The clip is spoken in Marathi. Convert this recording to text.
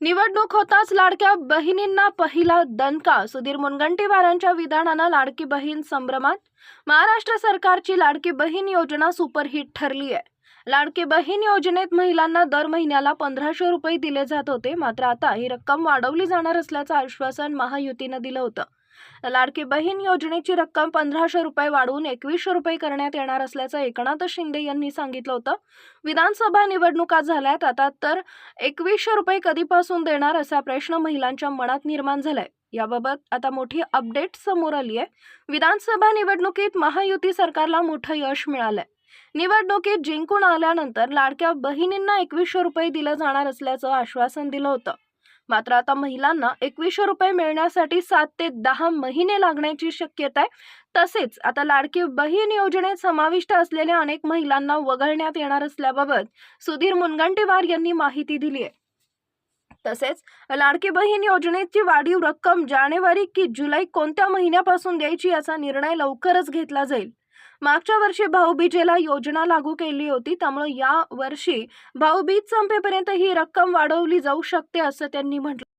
निवडणूक होताच लाडक्या बहिणींना पहिला दणका. सुधीर मुनगंटीवारांच्या विधानानं लाडकी बहीण संभ्रमात. महाराष्ट्र सरकारची लाडकी बहीण योजना सुपरहिट ठरली आहे लाडकी बहीण योजनेत महिलांना दर महिन्याला पंधराशे रुपये दिले जात होते. मात्र आता ही रक्कम वाढवली जाणार असल्याचं आश्वासन महायुतीनं दिलं होतं. लाडकी बहीण योजनेची रक्कम पंधराशे रुपये वाढवून एकवीसशे रुपये करण्यात येणार असल्याचं एकनाथ शिंदे यांनी सांगितलं होतं. विधानसभा निवडणुका झाल्यात. आता तर एकवीसशे रुपये कधीपासून देणार असा प्रश्न महिलांच्या मनात निर्माण झालाय. याबाबत आता मोठी अपडेट समोर आली आहे विधानसभा निवडणुकीत महायुती सरकारला मोठं यश मिळालंय. निवडणुकीत जिंकून आल्यानंतर लाडक्या बहिणींना एकवीसशे रुपये दिलं जाणार असल्याचं आश्वासन दिलं होतं. मात्र आता महिलांना एकवीसशे रुपये मिळण्यासाठी सात ते दहा महिने लागण्याची शक्यता आहे. तसेच आता लाडकी बहीण योजनेत समाविष्ट असलेल्या अनेक महिलांना वगळण्यात येणार असल्याबाबत सुधीर मुनगंटीवार यांनी माहिती दिली आहे. तसेच लाडकी बहीण योजनेची वाढीव रक्कम जानेवारी की जुलै कोणत्या महिन्यापासून द्यायची याचा निर्णय लवकरच घेतला जाईल. मागच्या वर्षी भाऊबीजेला योजना लागू केली होती त्यामुळे या वर्षी भाऊबीज संपेपर्यंत ही रक्कम वाढवली जाऊ शकते असं त्यांनी म्हटलं.